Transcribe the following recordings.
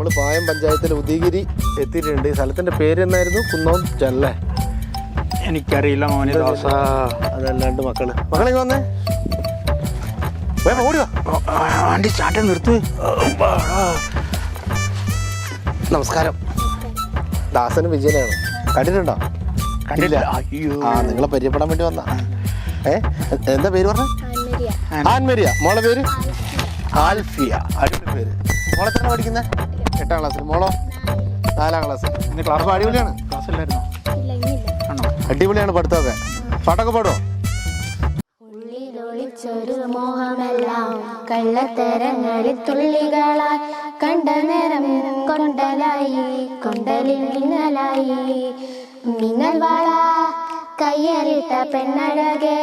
നമ്മൾ പായം പഞ്ചായത്തിൽ ഉദയഗിരി എത്തിയിട്ടുണ്ട്. ഈ സ്ഥലത്തിന്റെ പേര് എന്നായിരുന്നു കുന്നോം ചല്ലേ. എനിക്കറിയില്ല മോനെ ദോശ അതല്ലാണ്ട് മക്കൾ. മക്കളെ വന്നേ? വണ്ടി സ്റ്റാർട്ട് നിർത്ത്. നമസ്കാരം. ദാസന് വിജയനാണ്. കണ്ടിട്ടുണ്ടോ? കണ്ടില്ല അയ്യോ. ആ നിങ്ങളെ പരിചയപ്പെടാൻ വേണ്ടി വന്ന. ഏ എന്താ പേര് പറഞ്ഞ? ആൻമരിയ. മോളെ പേര്? ആൽഫിയ. അടിപൊളി പേര്. മോളെ തന്നെ പഠിക്കുന്നത് എട്ടാം ക്ലാസ്സിൽ. മോളോ? നാലാം ക്ലാസ്. ഇന്ന് ക്ലാസ് അടിപൊളിയാണ്. ക്ലാസ്സിലായിരുന്നു ആണോ? അടിപൊളിയാണ് പഠിത്തമൊക്കെ. പാട്ടൊക്കെ പാടുമോ ഉള്ളിലൊളിച്ചൊരു മോഹമെല്ലാം കള്ളത്തരങ്ങളിൽ തുള്ളികളായി. കണ്ട നേരം കൊണ്ടലായി കൊണ്ടലിൽ മിന്നലായി. മിന്നൽ വാള കയ്യലിട്ട പെണ്ണഴകേ.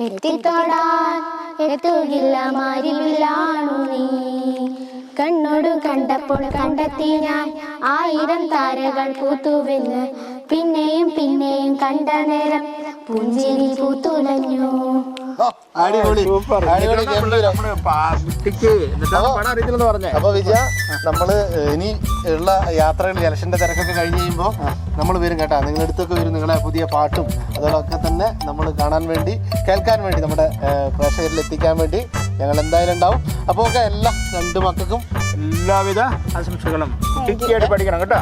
എത്തിത്തൊടാൻ എത്തുകില്ല മാരിവിലാണു നീ. കണ്ണോട് കണ്ടപ്പോൾ കണ്ടെത്തി ഞാൻ. ആയിരം താരകൾ പൂത്തുവെന്ന് പിന്നെയും പിന്നെയും കണ്ട നേരം പുഞ്ചിരി പൂത്തുലഞ്ഞു. അടിപൊളി. അടിപൊളി ഗംഭീരം. അപ്പൊ വിജയ നമ്മൾ ഇനി ഉള്ള യാത്രകൾ ഇലക്ഷന്റെ തിരക്കൊക്കെ കഴിഞ്ഞ് കഴിയുമ്പോൾ നമ്മൾ വരും കേട്ടാ. നിങ്ങളുടെ അടുത്തൊക്കെ വരും നിങ്ങളെ പുതിയ പാട്ടും അതോടൊക്കെ തന്നെ നമ്മൾ കാണാൻ വേണ്ടി കേൾക്കാൻ വേണ്ടി നമ്മുടെ പ്രേക്ഷകരിൽ എത്തിക്കാൻ വേണ്ടി ഞങ്ങൾ എന്തായാലും ഉണ്ടാവും. അപ്പോൾ ഒക്കെ എല്ലാ രണ്ട് മക്കൾക്കും എല്ലാവിധ ആശംസകളും. പഠിക്കണം കേട്ടോ.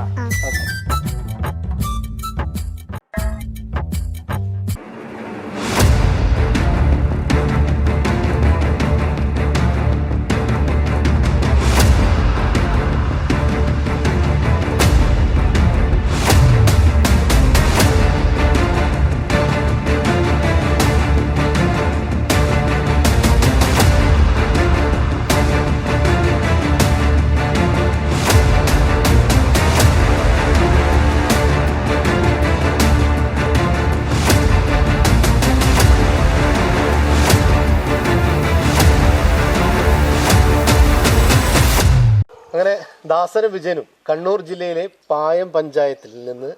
ദാസനും വിജയനും കണ്ണൂർ ജില്ലയിലെ പായം പഞ്ചായത്തിൽ നിന്ന്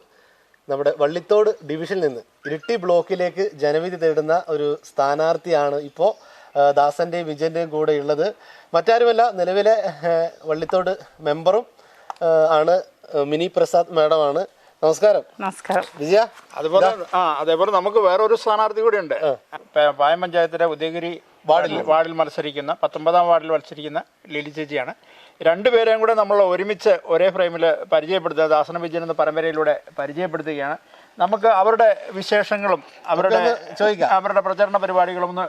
നമ്മുടെ വള്ളിത്തോട് ഡിവിഷനിൽ നിന്ന് ഇരിട്ടി ബ്ലോക്കിലേക്ക് ജനവിധി തേടുന്ന ഒരു സ്ഥാനാർത്ഥിയാണ് ഇപ്പോൾ ദാസന്റെയും വിജയന്റെയും കൂടെ ഉള്ളത്. മറ്റാരുമല്ല നിലവിലെ വള്ളിത്തോട് മെമ്പറും ആണ് മിനി പ്രസാദ് മാഡമാണ്. നമസ്കാരം. നമസ്കാരം. വിജയ? അതുപോലെ ആ അതേപോലെ നമുക്ക് വേറൊരു സ്ഥാനാർത്ഥി കൂടെ ഉണ്ട് പായം പഞ്ചായത്തിലെ ഉദയഗിരി വാർഡിൽ വാർഡിൽ മത്സരിക്കുന്ന പത്തൊമ്പതാം വാർഡിൽ മത്സരിക്കുന്ന ലിലി ചേച്ചിയാണ്. രണ്ടുപേരെയും കൂടെ നമ്മൾ ഒരുമിച്ച് ഒരേ ഫ്രെയിമിൽ പരിചയപ്പെടുത്തുക ദാസന വിജയൻ എന്ന പരമ്പരയിലൂടെ പരിചയപ്പെടുത്തുകയാണ്. നമുക്ക് അവരുടെ വിശേഷങ്ങളും അവരുടെ ചോദിക്കാം. അവരുടെ പ്രചരണ പരിപാടികളും ഒന്ന്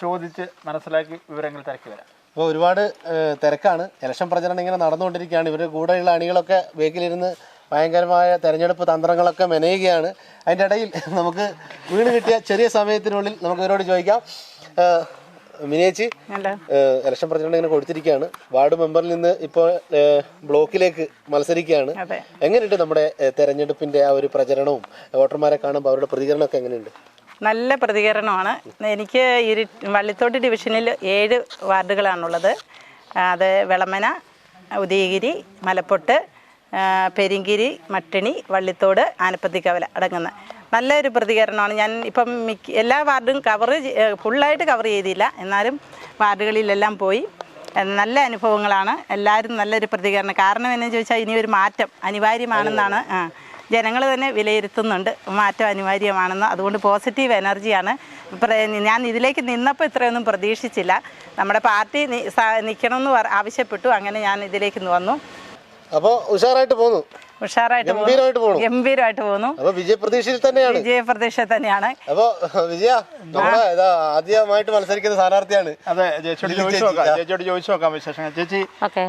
ചോദിച്ച് മനസ്സിലാക്കി വിവരങ്ങൾ തിരക്കി വരാം. ഇപ്പോൾ ഒരുപാട് തിരക്കാണ്. ഇലക്ഷൻ പ്രചരണം ഇങ്ങനെ നടന്നുകൊണ്ടിരിക്കുകയാണ്. ഇവരുടെ കൂടെയുള്ള അണികളൊക്കെ വേക്കിലിരുന്ന് ഭയങ്കരമായ തെരഞ്ഞെടുപ്പ് തന്ത്രങ്ങളൊക്കെ മെനയുകയാണ്. അതിന്റെ ഇടയിൽ നമുക്ക് വീണ് കിട്ടിയ ചെറിയ സമയത്തിനുള്ളിൽ നമുക്ക് ഇവരോട് ചോദിക്കാം. മിനിയേച്ചി ഇലക്ഷൻ പ്രചരണം ഇങ്ങനെ കൊടുത്തിരിക്കുകയാണ്. വാർഡ് മെമ്പറിൽ നിന്ന് ഇപ്പോൾ ബ്ലോക്കിലേക്ക് മത്സരിക്കുകയാണ്. എങ്ങനെയുണ്ട് നമ്മുടെ തെരഞ്ഞെടുപ്പിന്റെ ആ ഒരു പ്രചരണവും? വോട്ടർമാരെ കാണുമ്പോൾ അവരുടെ പ്രതികരണം പ്രതികരണമൊക്കെ എങ്ങനെയുണ്ട്? നല്ല പ്രതികരണമാണ്. എനിക്ക് ഇരു വള്ളിത്തോട്ട് ഡിവിഷനിൽ ഏഴ് വാർഡുകളാണുള്ളത്. അത് വിളമന ഉദയഗിരി മലപ്പൊട്ട് പെരിങ്കിരി മട്ടിണി വള്ളിത്തോട് ആനപ്പത്തിക്കവല അടങ്ങുന്ന നല്ലൊരു പ്രതികരണമാണ്. ഞാൻ ഇപ്പം മിക്ക എല്ലാ വാർഡും കവർ ഫുള്ളായിട്ട് കവർ ചെയ്തില്ല. എന്നാലും വാർഡുകളിലെല്ലാം പോയി. നല്ല അനുഭവങ്ങളാണ്. എല്ലാവരും നല്ലൊരു പ്രതികരണം. കാരണം എന്നു ചോദിച്ചാൽ ഇനി ഒരു മാറ്റം അനിവാര്യമാണെന്നാണ്. ജനങ്ങൾ തന്നെ വിലയിരുത്തുന്നുണ്ട്. മാറ്റം അനിവാര്യമാണെന്ന്. അതുകൊണ്ട് പോസിറ്റീവ് എനർജിയാണ് ഞാൻ ഇതിലേക്ക് നിന്നപ്പോൾ ഇത്രയൊന്നും പ്രതീക്ഷിച്ചില്ല. നമ്മുടെ പാർട്ടി നിൽക്കണമെന്ന് ആവശ്യപ്പെട്ടു. അങ്ങനെ ഞാൻ ഇതിലേക്ക് വന്നു. അപ്പോൾ ഉഷാറായിട്ട് പോന്നു. ഉഷാറായിട്ട് പോകുന്നു. ഗംഭീരമായിട്ട് പോകുന്നു ഗംഭീരമായിട്ട് പോകുന്നു. അപ്പോൾ വിജയപ്രതീക്ഷയിൽ തന്നെയാണ്. വിജയപ്രദേശ തന്നെയാണ്. അപ്പൊ വിജയ നമ്മളെ ആദ്യമായിട്ട് മത്സരിക്കുന്ന സ്ഥാനാർത്ഥിയാണ്. അതെ ചേച്ചിയോട് ചോദിച്ചു ചേച്ചി, നോക്കാം. ചേച്ചിയോട് ചോദിച്ചു നോക്കാം വിശേഷങ്ങൾ. ചേച്ചി ഓക്കെ.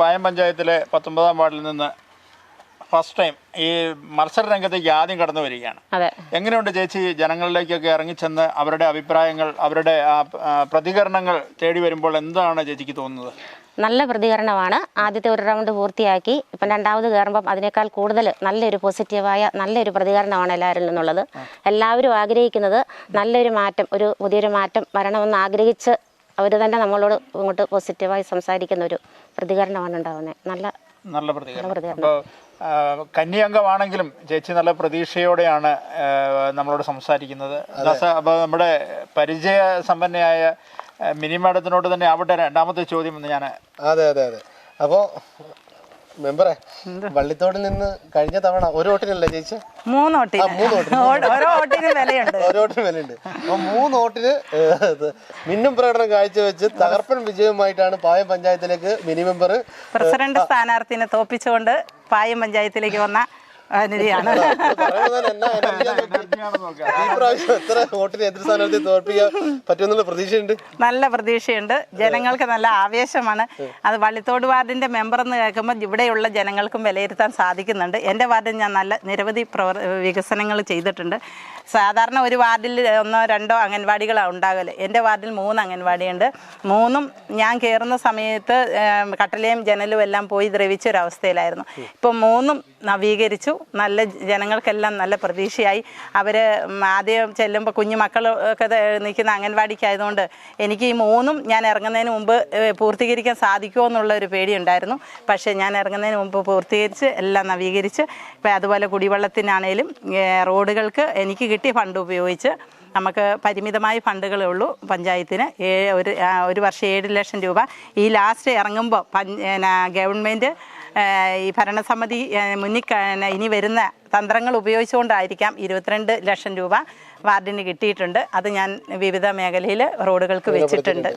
പായം പഞ്ചായത്തിലെ പത്തൊമ്പതാം വാർഡിൽ നിന്ന് ഫസ്റ്റ് ടൈം ഈ മത്സര രംഗത്തേക്ക് ആദ്യം കടന്നു വരികയാണ്. എങ്ങനെയുണ്ട് ചേച്ചി ജനങ്ങളിലേക്കൊക്കെ ഇറങ്ങിച്ചെന്ന് അവരുടെ അഭിപ്രായങ്ങൾ അവരുടെ പ്രതികരണങ്ങൾ തേടി വരുമ്പോൾ എന്താണ് ചേച്ചിക്ക് തോന്നുന്നത്? നല്ല പ്രതികരണമാണ്. ആദ്യത്തെ ഒരു റൗണ്ട് പൂർത്തിയാക്കി. ഇപ്പം രണ്ടാമത് കയറുമ്പം അതിനേക്കാൾ കൂടുതൽ നല്ലൊരു പോസിറ്റീവായ നല്ലൊരു പ്രതികരണമാണ് എല്ലാവരിൽ നിന്നുള്ളത്. എല്ലാവരും ആഗ്രഹിക്കുന്നത് നല്ലൊരു മാറ്റം ഒരു പുതിയൊരു മാറ്റം വരണമെന്ന് ആഗ്രഹിച്ച് അവർ തന്നെ നമ്മളോട് ഇങ്ങോട്ട് പോസിറ്റീവായി സംസാരിക്കുന്ന ഒരു പ്രതികരണമാണ് ഉണ്ടാകുന്നത്. നല്ല നല്ല പ്രതികരണം. അപ്പോൾ കന്നി അംഗമാണെങ്കിലും ചേച്ചി നല്ല പ്രതീക്ഷയോടെയാണ് നമ്മളോട് സംസാരിക്കുന്നത്. അപ്പോൾ നമ്മുടെ പരിചയ സമ്പന്നയായ മിനി മാഡത്തിനോട് തന്നെ ആവട്ടെ രണ്ടാമത്തെ ചോദ്യം എന്ന് ഞാൻ അതെ അതെ അതെ. അപ്പോ മെമ്പറെ വള്ളിത്തോടിൽ നിന്ന് കഴിഞ്ഞ തവണ ഒരു ഓട്ടിനല്ലേ ജയിച്ച? മൂന്ന് ഓട്ടിന് മൂന്ന് വിലയുണ്ട്. അപ്പൊ മിന്നും പ്രകടനം കാഴ്ചവെച്ച് തകർപ്പൻ വിജയവുമായിട്ടാണ് പായം പഞ്ചായത്തിലേക്ക് മിനി മെമ്പർ പ്രസിഡന്റ് സ്ഥാനാർത്ഥിനെ തോപ്പിച്ചുകൊണ്ട് പായം പഞ്ചായത്തിലേക്ക് വന്ന പ്രതീക്ഷയുണ്ട്? നല്ല പ്രതീക്ഷയുണ്ട്. ജനങ്ങൾക്ക് നല്ല ആവേശമാണ്. അത് വള്ളിത്തോട് വാർഡിന്റെ മെമ്പർ എന്ന് കേൾക്കുമ്പോൾ ഇവിടെയുള്ള ജനങ്ങൾക്കും വിലയിരുത്താൻ സാധിക്കുന്നുണ്ട്. എന്റെ വാർഡിൽ ഞാൻ നല്ല നിരവധി പ്രവർ വികസനങ്ങൾ ചെയ്തിട്ടുണ്ട്. സാധാരണ ഒരു വാർഡിൽ ഒന്നോ രണ്ടോ അംഗൻവാടികളാണ് ഉണ്ടാകൽ. എന്റെ വാർഡിൽ മൂന്ന് അംഗൻവാടിയുണ്ട്. മൂന്നും ഞാൻ കയറുന്ന സമയത്ത് കട്ടലയും ജനലും എല്ലാം പോയി ദ്രവിച്ച ഒരു അവസ്ഥയിലായിരുന്നു ഇപ്പം മൂന്നും നവീകരിച്ചു. നല്ല ജനങ്ങൾക്കെല്ലാം നല്ല പ്രതീക്ഷയായി. അവർ ആദ്യം ചെല്ലുമ്പോൾ കുഞ്ഞു ദേ നിൽക്കുന്ന അംഗൻവാടിക്കായതുകൊണ്ട് എനിക്ക് ഈ മൂന്നും ഞാൻ ഇറങ്ങുന്നതിന് മുമ്പ് പൂർത്തീകരിക്കാൻ സാധിക്കുമോ എന്നുള്ള ഒരു പേടിയുണ്ടായിരുന്നു. പക്ഷേ ഞാൻ ഇറങ്ങുന്നതിന് മുമ്പ് പൂർത്തീകരിച്ച് എല്ലാം നവീകരിച്ച് ഇപ്പം അതുപോലെ കുടിവെള്ളത്തിനാണേലും റോഡുകൾക്ക് എനിക്ക് കിട്ടിയ ഫണ്ട് ഉപയോഗിച്ച് നമുക്ക് പരിമിതമായ ഫണ്ടുകളേ ഉള്ളൂ. പഞ്ചായത്തിന് ഒരു ഒരു വർഷം ഏഴ് ലക്ഷം രൂപ. ഈ ലാസ്റ്റ് ഇറങ്ങുമ്പോൾ ഗവൺമെന്റ് ഈ ഭരണസമിതി മുന്നിൽ ഇനി വരുന്ന തന്ത്രങ്ങൾ ഉപയോഗിച്ചുകൊണ്ടായിരിക്കാം ഇരുപത്തിരണ്ട് ലക്ഷം രൂപ വാർഡിന് കിട്ടിയിട്ടുണ്ട്. അത് ഞാൻ വിവിധ മേഖലയിൽ റോഡുകൾക്ക് വെച്ചിട്ടുണ്ട്.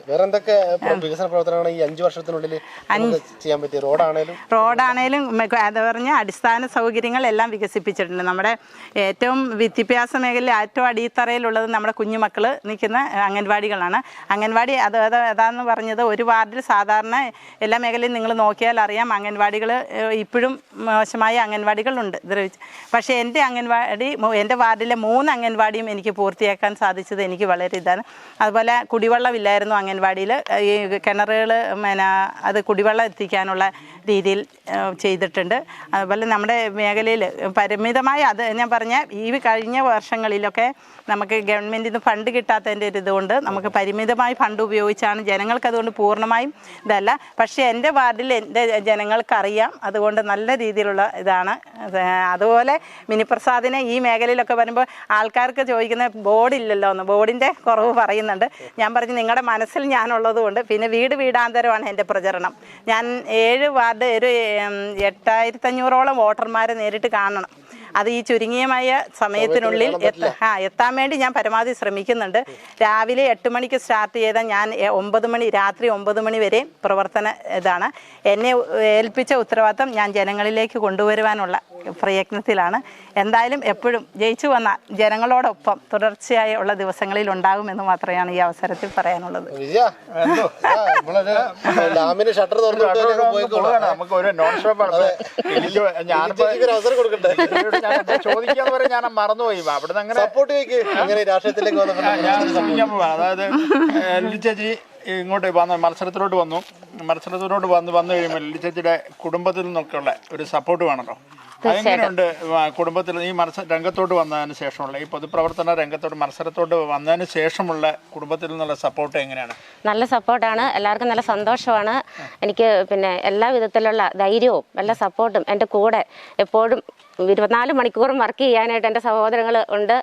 റോഡാണേലും? അത് പറഞ്ഞ അടിസ്ഥാന സൗകര്യങ്ങൾ എല്ലാം വികസിപ്പിച്ചിട്ടുണ്ട്. നമ്മുടെ ഏറ്റവും വിദ്യാഭ്യാസ മേഖലയിൽ ഏറ്റവും അടിത്തറയിലുള്ളത് നമ്മുടെ കുഞ്ഞുമക്കൾ നിൽക്കുന്ന അംഗൻവാടികളാണ്. അംഗൻവാടി അത് അത് അതാന്ന് പറഞ്ഞത് ഒരു വാർഡിൽ സാധാരണ എല്ലാ മേഖലയും നിങ്ങൾ നോക്കിയാൽ അറിയാം അംഗൻവാടികൾ ഇപ്പോഴും മോശമായ അംഗൻവാടികളുണ്ട്. ദ്രവിച്ച് പക്ഷേ എന്റെ അംഗൻവാടി എന്റെ വാർഡിലെ മൂന്ന് അംഗൻവാടിയും എനിക്ക് പൂർത്തിയാക്കാൻ സാധിച്ചത് എനിക്ക് വളരെ ഇതാണ്. അതുപോലെ കുടിവെള്ളമില്ലായിരുന്നു അംഗൻവാടിയിൽ. ഈ കിണറുകൾ പിന്നെ അത് കുടിവെള്ളം എത്തിക്കാനുള്ള രീതിയിൽ ചെയ്തിട്ടുണ്ട്. അതുപോലെ നമ്മുടെ മേഖലയിൽ പരിമിതമായ അത് ഞാൻ പറഞ്ഞ ഈ കഴിഞ്ഞ വർഷങ്ങളിലൊക്കെ നമുക്ക് ഗവൺമെന്റിൽ നിന്ന് ഫണ്ട് കിട്ടാത്തതിന്റെ ഒരു ഇതുകൊണ്ട് നമുക്ക് പരിമിതമായി ഫണ്ട് ഉപയോഗിച്ചാണ് ജനങ്ങൾക്ക് അതുകൊണ്ട് പൂർണമായും ഇതല്ല. പക്ഷേ എന്റെ വാർഡിൽ എന്റെ ജനങ്ങൾക്കറിയാം അതുകൊണ്ട് നല്ല രീതിയിലുള്ള ഇതാണ്. അതുപോലെ മിനിപ്രസാദിനെ ഈ മേഖലയിലൊക്കെ വരുമ്പോൾ ആൾക്കാർക്ക് ചോദിക്കുന്ന ബോർഡില്ലല്ലോ എന്ന്. ബോർഡിന്റെ കുറവ് പറയുന്നുണ്ട്. ഞാൻ പറഞ്ഞു നിങ്ങളുടെ മനസ്സിൽ ഞാനുള്ളത് കൊണ്ട് പിന്നെ വീട് വീടാന്തരമാണ് എന്റെ പ്രചരണം. ഞാൻ ഏഴ് വാർഡ് ഒരു എട്ടായിരത്തഞ്ഞൂറോളം വോട്ടർമാരെ നേരിട്ട് കാണണം. അത് ഈ ചുരുങ്ങിയമായ സമയത്തിനുള്ളിൽ എത്ത ആ എത്താൻ വേണ്ടി ഞാൻ പരമാവധി ശ്രമിക്കുന്നുണ്ട്. രാവിലെ എട്ട് മണിക്ക് സ്റ്റാർട്ട് ചെയ്ത ഞാൻ ഒമ്പത് മണി രാത്രി ഒമ്പത് മണി വരെ പ്രവർത്തന ഇതാണ്. എന്നെ ഏൽപ്പിച്ച ഉത്തരവാദിത്തം ഞാൻ ജനങ്ങളിലേക്ക് കൊണ്ടുവരുവാനുള്ള പ്രയത്നത്തിലാണ്. എന്തായാലും എപ്പോഴും ജയിച്ചു വന്ന ജനങ്ങളോടൊപ്പം തുടർച്ചയായി ഉള്ള ദിവസങ്ങളിൽ ഉണ്ടാകുമെന്ന് മാത്രമാണ് ഈ അവസരത്തിൽ പറയാനുള്ളത്. മറന്നുപോയി. അതായത് ചേച്ചി ഇങ്ങോട്ട് വന്ന് മത്സരത്തിലോട്ട് വന്നു. മത്സരത്തിലോട്ട് വന്ന് വന്നു കഴിയുമ്പോൾ ലില്ലി ചേച്ചിയുടെ കുടുംബത്തിൽ നിന്നൊക്കെയുള്ള ഒരു സപ്പോർട്ട് വേണമല്ലോ എങ്ങനെയുണ്ട് കുടുംബത്തിൽ ഈ മത്സര രംഗത്തോട്ട് വന്നതിന് ശേഷമുള്ള ഈ പൊതുപ്രവർത്തന രംഗത്തോട്ട് മത്സരത്തോട്ട് വന്നതിന് ശേഷമുള്ള കുടുംബത്തിൽ നിന്നുള്ള സപ്പോർട്ട് എങ്ങനെയാണ്? നല്ല സപ്പോർട്ടാണ് എല്ലാവർക്കും നല്ല സന്തോഷമാണ്. എനിക്ക് പിന്നെ എല്ലാ വിധത്തിലുള്ള ധൈര്യവും എല്ലാ സപ്പോർട്ടും എന്റെ കൂടെ എപ്പോഴും ഇരുപത്തിനാല് മണിക്കൂറും വർക്ക് ചെയ്യാനായിട്ട് എന്റെ സഹോദരങ്ങൾ ഉണ്ട്.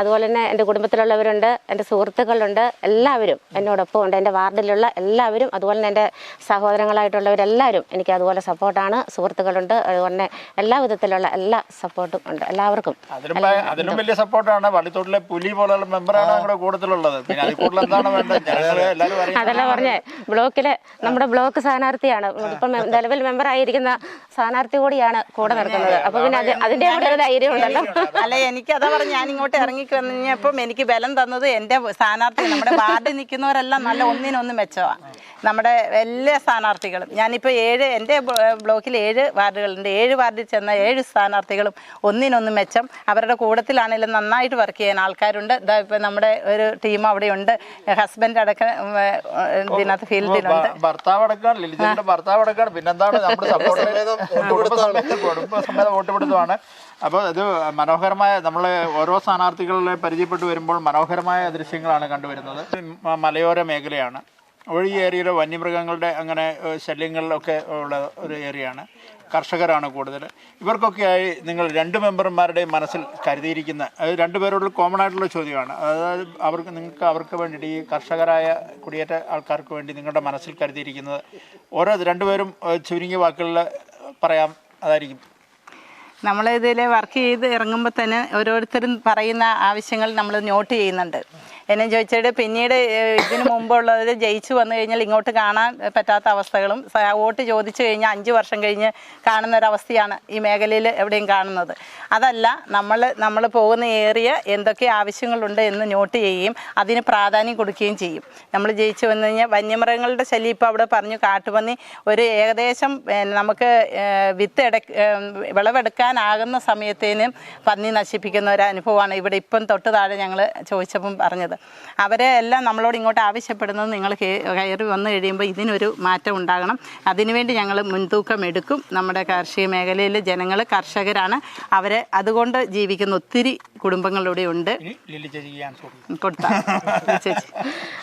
അതുപോലെ തന്നെ എന്റെ കുടുംബത്തിലുള്ളവരുണ്ട് എന്റെ സുഹൃത്തുക്കളുണ്ട് എല്ലാവരും എന്നോടൊപ്പം ഉണ്ട്. എന്റെ വാർഡിലുള്ള എല്ലാവരും അതുപോലെ തന്നെ എന്റെ സഹോദരങ്ങളായിട്ടുള്ളവരെല്ലാവരും എനിക്ക് അതുപോലെ സപ്പോർട്ടാണ്. സുഹൃത്തുക്കളുണ്ട് അതുപോലെ തന്നെ എല്ലാ വിധത്തിലുള്ള എല്ലാ സപ്പോർട്ടും ഉണ്ട്. എല്ലാവർക്കും. അതിലും അതിലും വലിയ സപ്പോർട്ടാണ്. വള്ളിത്തോട്ടിലെ പുലി പോലുള്ള മെമ്പറാണ് നമ്മുടെ അറിയാം അതല്ല പറഞ്ഞേ ബ്ലോക്കിലെ നമ്മുടെ ബ്ലോക്ക് സ്ഥാനാർത്ഥിയാണ്. ഇപ്പം നിലവിൽ മെമ്പർ ആയിരിക്കുന്ന സ്ഥാനാർത്ഥി കൂടിയാണ് കൂടെ നടക്കുന്നത്. അപ്പൊ പിന്നെ അത് അതിന്റെ കൂടെ ഒരു ധൈര്യം ഉണ്ടല്ലോ അല്ല എനിക്ക് അതാ പറഞ്ഞ ഞാൻ ഇങ്ങോട്ട് ഇറങ്ങി കഴിഞ്ഞപ്പം എനിക്ക് ബലം തന്നത് എന്റെ സ്ഥാനാർത്ഥി നമ്മുടെ വാർഡിൽ നിൽക്കുന്നവരെല്ലാം നല്ല ഒന്നിനൊന്ന് മെച്ചമാണ്. നമ്മുടെ എല്ലാ സ്ഥാനാർത്ഥികളും. ഞാനിപ്പോൾ ഏഴ് എന്റെ ബ്ലോ- ബ്ലോക്കിൽ ഏഴ് വാർഡുകളുണ്ട്. ഏഴ് വാർഡിൽ ചെന്ന ഏഴ് സ്ഥാനാർത്ഥികളും ഒന്നിനൊന്ന് മെച്ചം. അവരുടെ കൂടത്തിലാണെങ്കിലും നന്നായിട്ട് വർക്ക് ചെയ്യാൻ ആൾക്കാരുണ്ട്. ഇതാ ഇപ്പം നമ്മുടെ ഒരു ടീം അവിടെയുണ്ട്. ഹസ്ബൻഡ് അടക്കം ഇതിനകത്ത് ഫീൽഡിലുണ്ട്. ഭർത്താവ് അടക്കാണ് ലിലിജിന്റെ ഭർത്താവ് അടക്കാണ്. പിന്നെന്താണ് നമ്മുടെ സപ്പോർട്ട്? കുടുംബസമേതം വോട്ട് പിടുത്തമാണ് അപ്പോൾ ഇത് മനോഹരമായ നമ്മൾ ഓരോ സ്ഥാനാർത്ഥികളെ പരിചയപ്പെട്ട് വരുമ്പോൾ മനോഹരമായ ദൃശ്യങ്ങളാണ് കണ്ടുവരുന്നത്. മലയോര മേഖലയാണ്. ഒഴി ഏരിയയിലെ വന്യമൃഗങ്ങളുടെ അങ്ങനെ ശല്യങ്ങളിലൊക്കെ ഉള്ള ഒരു ഏരിയയാണ് കർഷകരാണ് കൂടുതൽ. ഇവർക്കൊക്കെയായി നിങ്ങൾ രണ്ട് മെമ്പർമാരുടെയും മനസ്സിൽ കരുതിയിരിക്കുന്ന അത് രണ്ടുപേരോട് കോമൺ ആയിട്ടുള്ള ചോദ്യമാണ്. അതായത് അവർക്ക് നിങ്ങൾക്ക് അവർക്ക് വേണ്ടിയിട്ട് ഈ കർഷകരായ കുടിയേറ്റ ആൾക്കാർക്ക് വേണ്ടി നിങ്ങളുടെ മനസ്സിൽ കരുതിയിരിക്കുന്നത് ഓരോ രണ്ടുപേരും ചുരുങ്ങിയ വാക്കുകളിൽ പറയാം. അതായിരിക്കും. നമ്മൾ ഇതിൽ വർക്ക് ചെയ്ത് ഇറങ്ങുമ്പോൾ തന്നെ ഓരോരുത്തരും പറയുന്ന ആവശ്യങ്ങൾ നമ്മൾ നോട്ട് ചെയ്യുന്നുണ്ട്. എന്നെ ചോദിച്ചിട്ട് പിന്നീട് ഇതിന് മുമ്പുള്ളവർ ജയിച്ചു വന്നു കഴിഞ്ഞാൽ ഇങ്ങോട്ട് കാണാൻ പറ്റാത്ത അവസ്ഥകളും വോട്ട് ചോദിച്ചു കഴിഞ്ഞാൽ അഞ്ച് വർഷം കഴിഞ്ഞ് കാണുന്ന ഒരവസ്ഥയാണ് ഈ മേഖലയിൽ എവിടെയും കാണുന്നത്. അതല്ല നമ്മൾ നമ്മൾ പോകുന്ന ഏരിയ എന്തൊക്കെ ആവശ്യങ്ങളുണ്ട് എന്ന് നോട്ട് ചെയ്യുകയും അതിന് പ്രാധാന്യം കൊടുക്കുകയും ചെയ്യും. നമ്മൾ ജയിച്ചു വന്നു കഴിഞ്ഞാൽ വന്യമൃഗങ്ങളുടെ ശല്യം ഇപ്പോൾ അവിടെ പറഞ്ഞു കാട്ടുപന്നി ഒരു ഏകദേശം നമുക്ക് വിത്ത് എട വിളവെടുക്കാനാകുന്ന സമയത്തേനും പന്നി നശിപ്പിക്കുന്ന ഒരു അനുഭവമാണ് ഇവിടെ ഇപ്പം തൊട്ട് താഴെ ഞങ്ങൾ ചോദിച്ചപ്പം പറഞ്ഞത്. അവരെ എല്ലാം നമ്മളോട് ഇങ്ങോട്ട് ആവശ്യപ്പെടുന്നത് നിങ്ങൾ കയറി വന്നു കഴിയുമ്പോൾ ഇതിനൊരു മാറ്റം ഉണ്ടാകണം. അതിനുവേണ്ടി ഞങ്ങൾ മുൻതൂക്കം എടുക്കും. നമ്മുടെ കാർഷിക മേഖലയിലെ ജനങ്ങൾ കർഷകരാണ്. അവരെ അതുകൊണ്ട് ജീവിക്കുന്ന ഒത്തിരി കുടുംബങ്ങളിലൂടെ ഉണ്ട്. കൊടുത്താൽ ചേച്ചി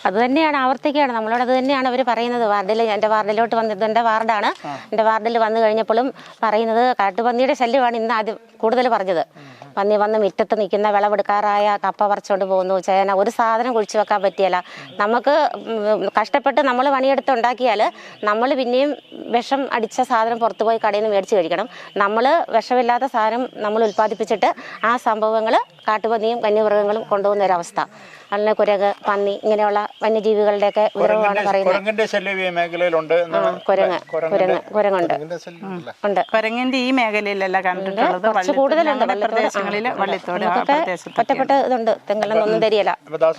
അത് തന്നെയാണ് ആവർത്തിക്കുകയാണ്. നമ്മളോട് അത് തന്നെയാണ് അവർ പറയുന്നത്. വാർഡിൽ എന്റെ വാർഡിലോട്ട് വന്നത് എന്റെ വാർഡാണ്. എന്റെ വാർഡിൽ വന്നു കഴിഞ്ഞപ്പോഴും പറയുന്നത് കാട്ടുപന്നിയുടെ ശല്യമാണ് ഇന്ന് ആദ്യം കൂടുതൽ പറഞ്ഞത്. പന്നി വന്ന് മുറ്റത്ത് നിൽക്കുന്ന വിളവെടുക്കാറായ കപ്പ പറിച്ചുകൊണ്ട് പോകുന്നു. ചേന ഒരു സാധനം കുഴിച്ചു വെക്കാൻ പറ്റിയല്ല. നമുക്ക് കഷ്ടപ്പെട്ട് നമ്മൾ പണിയെടുത്ത് ഉണ്ടാക്കിയാൽ നമ്മൾ പിന്നെയും വിഷം അടിച്ച സാധനം പുറത്തു പോയി കടയിൽ നിന്ന് മേടിച്ച് കഴിക്കണം. നമ്മൾ വിഷമില്ലാത്ത സാധനം നമ്മൾ ഉൽപ്പാദിപ്പിച്ചിട്ട് ആ സംഭവങ്ങൾ കാട്ടുപന്നിയും വന്യമൃഗങ്ങളും കൊണ്ടുപോകുന്ന ഒരവസ്ഥ. കുരക് പന്നി ഇങ്ങനെയുള്ള വന്യജീവികളുടെയൊക്കെ വിവരമാണ് പറയുന്നത്. കുരങ്ങ് കുരങ്ങ് കുരങ്ങുണ്ട്. ഉണ്ട്. കുരങ്ങിന്റെ ഈ മേഖലയിലല്ല കണ്ടിട്ടുള്ളത്. കുറച്ച് കൂടുതലുണ്ട്. പ്രദേശങ്ങളിൽ വള്ളിത്തോട് ഒറ്റപ്പെട്ട ഇതുണ്ട്. തെങ്ങലൊന്നും തരിയല്ല. അപ്പൊ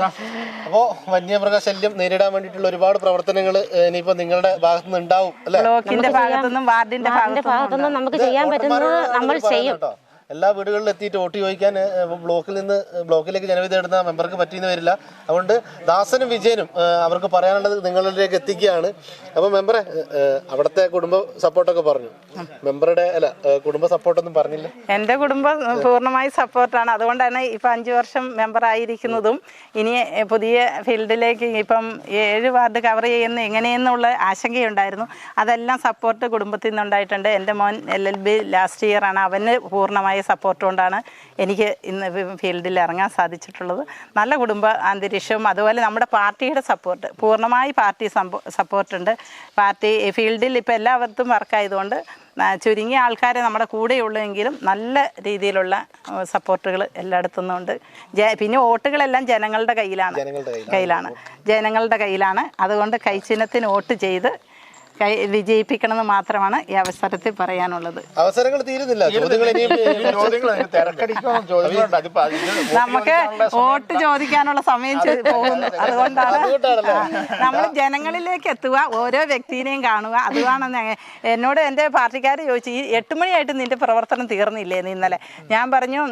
അപ്പോ വന്യമൃഗ ശല്യം നേരിടാൻ വേണ്ടിയിട്ടുള്ള ഒരുപാട് പ്രവർത്തനങ്ങൾ ഇനിയിപ്പോ നിങ്ങളുടെ ഭാഗത്തു നിന്ന് ഉണ്ടാവും അല്ലെ ബ്ലോക്കിന്റെ ഭാഗത്തുനിന്നും വാർഡിന്റെ ഭാഗത്തുനിന്ന് നമുക്ക് ചെയ്യാൻ പറ്റുന്നത് നമ്മൾ ചെയ്യും. എല്ലാ വീടുകളിലും എത്തിയിട്ട് വോട്ട് ചോദിക്കാൻ ബ്ലോക്കിൽ നിന്ന് ബ്ലോക്കിലേക്ക് ജനവിധി നേടുന്ന മെമ്പർക്ക് പറ്റിയെന്ന് വരില്ല. അതുകൊണ്ട് ദാസനും വിജയനും അവർക്ക് പറയാനുള്ളത് നിങ്ങളിലേക്ക് എത്തിക്കുകയാണ്. അപ്പോൾ മെമ്പറെ അവിടുത്തെ കുടുംബ സപ്പോർട്ടൊക്കെ പറഞ്ഞു. മെമ്പറുടെ അല്ല കുടുംബ സപ്പോർട്ടൊന്നും പറഞ്ഞില്ല. എന്റെ കുടുംബം പൂർണമായി സപ്പോർട്ടാണ്. അതുകൊണ്ടാണ് ഇപ്പം അഞ്ച് വർഷം മെമ്പർ ആയിരിക്കുന്നതും ഇനി പുതിയ ഫീൽഡിലേക്ക് ഇപ്പം ഏഴ് വാർഡ് കവർ ചെയ്യുന്ന എങ്ങനെയെന്നുള്ള ആശങ്കയുണ്ടായിരുന്നു. അതെല്ലാം സപ്പോർട്ട് കുടുംബത്തിൽ നിന്നുണ്ടായിട്ടുണ്ട്. എന്റെ മോൻ L L B last year ആണ് അവന് പൂർണമായ സപ്പോർട്ട് കൊണ്ടാണ് എനിക്ക് ഇന്ന് ഫീൽഡിൽ ഇറങ്ങാൻ സാധിച്ചിട്ടുള്ളത്. നല്ല കുടുംബ അന്തരീക്ഷവും അതുപോലെ നമ്മുടെ പാർട്ടിയുടെ സപ്പോർട്ട്. പൂർണമായി പാർട്ടി സപ്പോർട്ടുണ്ട്. പാർട്ടി ഫീൽഡിൽ ഇപ്പോൾ എല്ലാവർക്കും വർക്കായതുകൊണ്ട് ചുരുങ്ങിയ ആൾക്കാരെ നമ്മുടെ കൂടെയുള്ളെങ്കിലും നല്ല രീതിയിലുള്ള സപ്പോർട്ടുകൾ എല്ലായിടത്തു നിന്നുണ്ട് പിന്നെ വോട്ടുകളെല്ലാം ജനങ്ങളുടെ കയ്യിലാണ്. കയ്യിലാണ്. ജനങ്ങളുടെ കയ്യിലാണ്. അതുകൊണ്ട് കൈച്ചിഹ്നത്തിന് വോട്ട് ചെയ്ത് വിജയിപ്പിക്കണമെന്ന് മാത്രമാണ് ഈ അവസരത്തിൽ പറയാനുള്ളത്. അവസരങ്ങൾ തീരുന്നില്ല. നമുക്ക് വോട്ട് ചോദിക്കാനുള്ള സമയം പോകുന്നു അതുകൊണ്ടാണ് നമ്മൾ ജനങ്ങളിലേക്ക് എത്തുക ഓരോ വ്യക്തിയെയും കാണുക. അതുമാണ് എന്നോട് എന്റെ പാർട്ടിക്കാർ ചോദിച്ചു ഈ എട്ട് മണിയായിട്ട് നിന്റെ പ്രവർത്തനം തീർന്നില്ലേ നീ ഇന്നലെ? ഞാൻ പറഞ്ഞു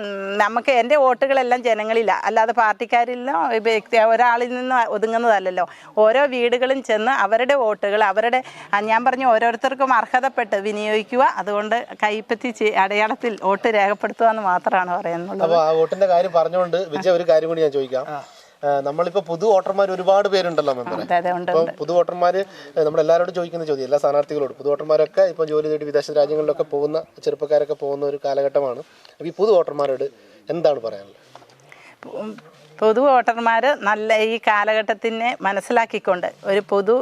നമുക്ക് എന്റെ വോട്ടുകളെല്ലാം ജനങ്ങളില്ല അല്ലാതെ പാർട്ടിക്കാരിലോ വ്യക്തി ഒരാളിൽ നിന്ന് ഒതുങ്ങുന്നതല്ലല്ലോ. ഓരോ വീടുകളും ചെന്ന് അവരുടെ വോട്ടുകൾ അവരുടെ ഞാൻ പറഞ്ഞു ഓരോരുത്തർക്കും അർഹതപ്പെട്ട് വിനിയോഗിക്കുക. അതുകൊണ്ട് കൈപ്പത്തി അടയാളത്തിൽ വോട്ട് രേഖപ്പെടുത്തുക എന്ന് മാത്രമാണ് പറയുന്നത് അപ്പോൾ ആ വോട്ടിന്റെ കാര്യം പറഞ്ഞുകൊണ്ട് വിജയ ഒരു കാര്യം കൂടി ഞാൻ ചോദിക്കാം. നമ്മളിപ്പോ പുതു വോട്ടർമാർ ഒരുപാട് പേരുണ്ടല്ലോ ഉണ്ട് പുതു വോട്ടർമാർ നമ്മൾ എല്ലാവരോടും ചോദിക്കുന്ന ചോദ്യം എല്ലാ സ്ഥാനാർത്ഥികളോടും. പുതു വോട്ടർമാരൊക്കെ ഇപ്പൊ ജോലി തേടി വിദേശ രാജ്യങ്ങളിലൊക്കെ പോകുന്ന ചെറുപ്പക്കാരൊക്കെ പോകുന്ന ഒരു കാലഘട്ടമാണ്. അപ്പൊ ഈ പുതു വോട്ടർമാരോട് എന്താണ് പറയാനുള്ളത്? പൊതു വോട്ടർമാർ നല്ല ഈ കാലഘട്ടത്തിനെ മനസ്സിലാക്കിക്കൊണ്ട് ഒരു പൊതു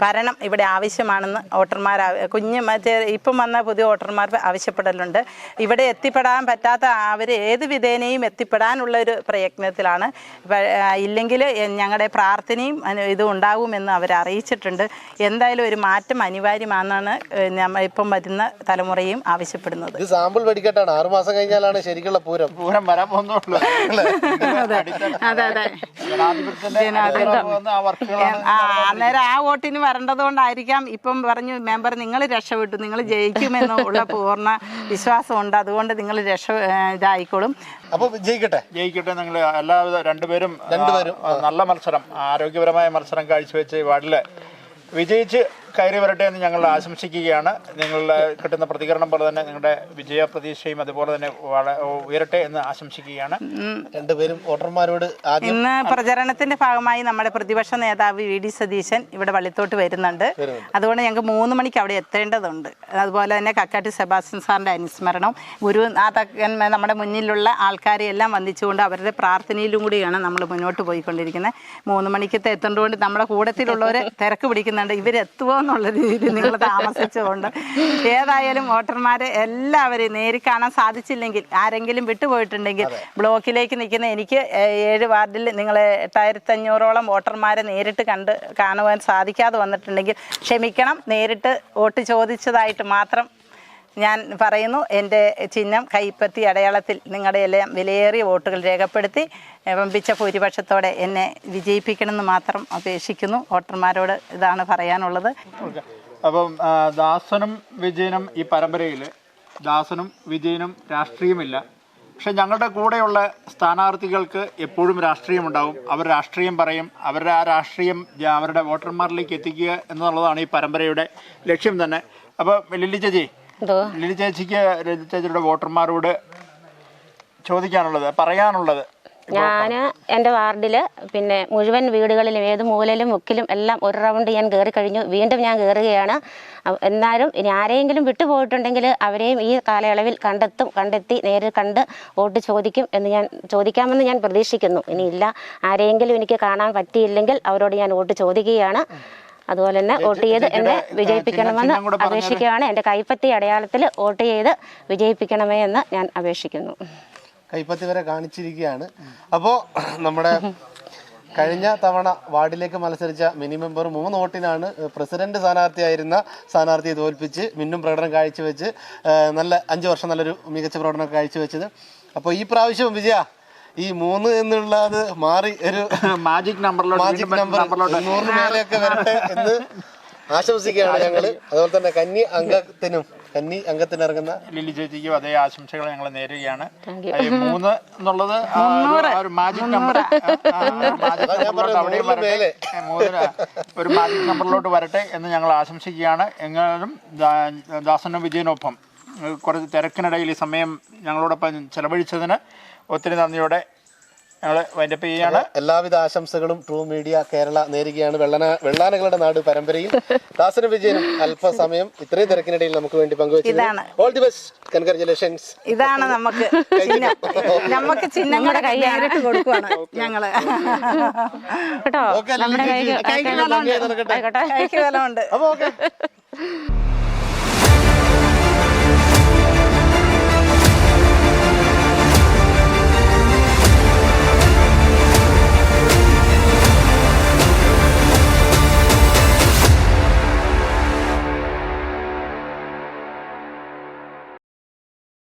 ഭരണം ഇവിടെ ആവശ്യമാണെന്ന് വോട്ടർമാർ കുഞ്ഞ് മറ്റേ ഇപ്പം വന്ന പുതിയ വോട്ടർമാർ ആവശ്യപ്പെടലുണ്ട്. ഇവിടെ എത്തിപ്പെടാൻ പറ്റാത്ത അവർ ഏത് വിധേനയും എത്തിപ്പെടാനുള്ള ഒരു പ്രയത്നത്തിലാണ് ഇല്ലെങ്കിൽ ഞങ്ങളുടെ പ്രാർത്ഥനയും ഇത് ഉണ്ടാകുമെന്ന് അവർ അറിയിച്ചിട്ടുണ്ട്. എന്തായാലും ഒരു മാറ്റം അനിവാര്യമാണെന്നാണ് നമ്മൾ ഇപ്പം വരുന്ന തലമുറയും ആവശ്യപ്പെടുന്നത്. ഇത് സാമ്പിൾ വെടിക്കെട്ടാണ്. ആറുമാസം കഴിഞ്ഞാലാണ് ശരിക്കുള്ള പൂരം. പൂരം വരാൻ പോകുന്നുള്ളൂ. അതെ അതെ അന്നേരം ആ വോട്ടിന് വരേണ്ടത് കൊണ്ടായിരിക്കാം ഇപ്പം പറഞ്ഞു മെമ്പർ നിങ്ങൾ രക്ഷപ്പെട്ടു നിങ്ങൾ ജയിക്കുമെന്ന് ഉള്ള പൂർണ വിശ്വാസമുണ്ട്. അതുകൊണ്ട് നിങ്ങൾ രക്ഷ ഇതായിക്കോളും. അപ്പൊ ജയിക്കട്ടെ? ജയിക്കട്ടെ നിങ്ങൾ എല്ലാവിധ രണ്ടുപേരും രണ്ടുപേരും നല്ല മത്സരം ആരോഗ്യപരമായ മത്സരം കാഴ്ചവെച്ച് ഈ വാർഡിൽ. വിജയിച്ച് കയറി വരട്ടെ എന്ന് ഞങ്ങൾ ആശംസിക്കുകയാണ്. നിങ്ങളുടെ കിട്ടുന്ന പ്രതികരണം പോലെ തന്നെ നിങ്ങളുടെ വിജയ പ്രതീക്ഷയും അതുപോലെ തന്നെ ഉയരട്ടെ എന്ന് ആശംസിക്കുകയാണ്. രണ്ടുപേരും വോട്ടർമാരോട് ആദ്യം ഇന്ന് പ്രചരണത്തിന്റെ ഭാഗമായി നമ്മുടെ പ്രതിപക്ഷ നേതാവ് വി ഡി സതീശൻ ഇവിടെ വള്ളിത്തോട്ട് വരുന്നുണ്ട്. അതുകൊണ്ട് ഞങ്ങൾക്ക് മൂന്ന് മണിക്ക് അവിടെ എത്തേണ്ടതുണ്ട്. അതുപോലെ തന്നെ കക്കാട്ടി സെബാസ്റ്റ്യൻ സാറിന്റെ അനുസ്മരണം. ഗുരുനാഥൻ നമ്മുടെ മുന്നിലുള്ള ആൾക്കാരെ എല്ലാം വന്ദിച്ചുകൊണ്ട് അവരുടെ പ്രാർത്ഥനയിലും കൂടിയാണ് നമ്മൾ മുന്നോട്ട് പോയിക്കൊണ്ടിരിക്കുന്നത്. മൂന്ന് മണിക്കത്തെ എത്തേണ്ടതുകൊണ്ട് നമ്മുടെ കൂടത്തിലുള്ളവരെ തിരക്ക് പിടിക്കുന്നുണ്ട്. ഇവരെത്തുമോ എന്നുള്ള രീതിയിൽ നിങ്ങൾ താമസിച്ചുകൊണ്ട് ഏതായാലും വോട്ടർമാരെ എല്ലാവരെയും നേരി കാണാൻ സാധിച്ചില്ലെങ്കിൽ ആരെങ്കിലും വിട്ടുപോയിട്ടുണ്ടെങ്കിൽ ബ്ലോക്കിലേക്ക് നിൽക്കുന്ന എനിക്ക് ഏഴ് വാർഡിൽ നിങ്ങൾ എട്ടായിരത്തി അഞ്ഞൂറോളം വോട്ടർമാരെ നേരിട്ട് കണ്ട് കാണുവാൻ സാധിക്കാതെ വന്നിട്ടുണ്ടെങ്കിൽ ക്ഷമിക്കണം. നേരിട്ട് വോട്ട് ചോദിച്ചതായിട്ട് മാത്രം ഞാൻ പറയുന്നു എന്റെ ചിഹ്നം കൈപ്പത്തി അടയാളത്തിൽ നിങ്ങളുടെ എല്ലാം വിലയേറിയ വോട്ടുകൾ രേഖപ്പെടുത്തി വമ്പിച്ച ഭൂരിപക്ഷത്തോടെ എന്നെ വിജയിപ്പിക്കണമെന്ന് മാത്രം അപേക്ഷിക്കുന്നു. വോട്ടർമാരോട് ഇതാണ് പറയാനുള്ളത്. അപ്പം ദാസനും വിജയനും ഈ പരമ്പരയിൽ ദാസനും വിജയനും രാഷ്ട്രീയമില്ല. പക്ഷെ ഞങ്ങളുടെ കൂടെയുള്ള സ്ഥാനാർത്ഥികൾക്ക് എപ്പോഴും രാഷ്ട്രീയമുണ്ടാവും. അവർ രാഷ്ട്രീയം പറയും. അവരുടെ ആ രാഷ്ട്രീയം അവരുടെ വോട്ടർമാരിലേക്ക് എത്തിക്കുക എന്നുള്ളതാണ് ഈ പരമ്പരയുടെ ലക്ഷ്യം തന്നെ. അപ്പോൾ ലില്ലി ചേച്ചി എന്തോ? ലില്ലി ചേച്ചിക്ക് ലിലി ചേച്ചിയുടെ വോട്ടർമാരോട് ചോദിക്കാനുള്ളത് പറയാനുള്ളത്. ഞാൻ എന്റെ വാർഡിൽ പിന്നെ മുഴുവൻ വീടുകളിലും ഏത് മൂലയിലും മുക്കിലും എല്ലാം ഒരു റൗണ്ട് ഞാൻ കയറി കഴിഞ്ഞു. വീണ്ടും ഞാൻ കയറുകയാണ് എന്നാലും ഇനി ആരെങ്കിലും വിട്ടുപോയിട്ടുണ്ടെങ്കിൽ അവരെയും ഈ കാലയളവിൽ കണ്ടെത്തും കണ്ടെത്തി നേരിൽ കണ്ട് വോട്ട് ചോദിക്കും എന്ന് ഞാൻ ചോദിക്കാമെന്ന് ഞാൻ പ്രതീക്ഷിക്കുന്നു. ഇനിയില്ല ആരെങ്കിലും എനിക്ക് കാണാൻ പറ്റിയില്ലെങ്കിൽ അവരോട് ഞാൻ വോട്ട് ചോദിക്കുകയാണ്. അതുപോലെ തന്നെ വോട്ട് ചെയ്ത് എന്നെ വിജയിപ്പിക്കണമെന്ന് അപേക്ഷിക്കുകയാണ്. എന്റെ കൈപ്പത്തി അടയാളത്തിൽ വോട്ട് ചെയ്ത് വിജയിപ്പിക്കണമേ എന്ന് ഞാൻ അപേക്ഷിക്കുന്നു. കൈപ്പത്തി വരെ കാണിച്ചിരിക്കുകയാണ്. അപ്പോൾ നമ്മുടെ കഴിഞ്ഞ തവണ വാർഡിലേക്ക് മത്സരിച്ച മിനി മെമ്പർ മൂന്ന് വോട്ടിനാണ് പ്രസിഡന്റ് സ്ഥാനാർത്ഥിയായിരുന്ന സ്ഥാനാർത്ഥിയെ തോൽപ്പിച്ച് മിന്നും പ്രകടനം കാഴ്ചവെച്ച് നല്ല അഞ്ച് വർഷം നല്ലൊരു മികച്ച പ്രകടനം കാഴ്ചവെച്ചത്. അപ്പോൾ ഈ പ്രാവശ്യം വിജയ ഈ മൂന്ന് എന്നുള്ളത് മാറി ഒരു മാജിക് നമ്പറിലോട്ട് മാജിക് നമ്പറിലോട്ട് നൂറിന് മേലെയൊക്കെ വരട്ടെ എന്ന് ആശംസിക്കുകയാണ് ഞങ്ങൾ അതുപോലെ തന്നെ കന്നി അംഗത്തിനും കന്നി അംഗത്തിന് ഇറങ്ങുന്ന ലില്ലി ചേച്ചിക്കും അതേ ആശംസകൾ ഞങ്ങൾ നേരുകയാണ്. ഈ മൂന്ന് എന്നുള്ളത് ഒരു- മാജിക് നമ്പർ ഒരു മാജിക് നമ്പറിലോട്ട് വരട്ടെ എന്ന് ഞങ്ങൾ ആശംസിക്കുകയാണ്. എങ്ങാനും ദാ- ദാസനും വിജയനൊപ്പം. കുറച്ച് തിരക്കിനിടയിൽ ഈ സമയം ഞങ്ങളോടൊപ്പം ചെലവഴിച്ചതിന് ഒത്തിരി നന്ദിയോടെ ഞങ്ങൾ വൈൻഡപ്പ് ചെയ്യുകയാണ് എല്ലാവിധ ആശംസകളും ട്രൂ മീഡിയ കേരള നേരുകയാണ്. വെള്ളന വെള്ളാനകളുടെ നാട് പരമ്പരയിൽ ദാസനും വിജയനും അല്പസമയം ഇത്രയും തിരക്കിനിടയിൽ നമുക്ക് വേണ്ടി പങ്കുവച്ചു ഇതാണ്. ഓൾ ദി ബെസ്റ്റ് കൺഗ്രാചുലേഷൻസ് ഇതാണ് നമുക്ക് നമുക്ക് ചിഹ്നങ്ങളുടെ കൂടെ നേരിട്ട് കൊടുക്കുവാണ് ഞങ്ങൾ. കേട്ടോ? നമ്മുടെ കൈക്ക് ബലമുണ്ട് അപ്പൊ ഓക്കെ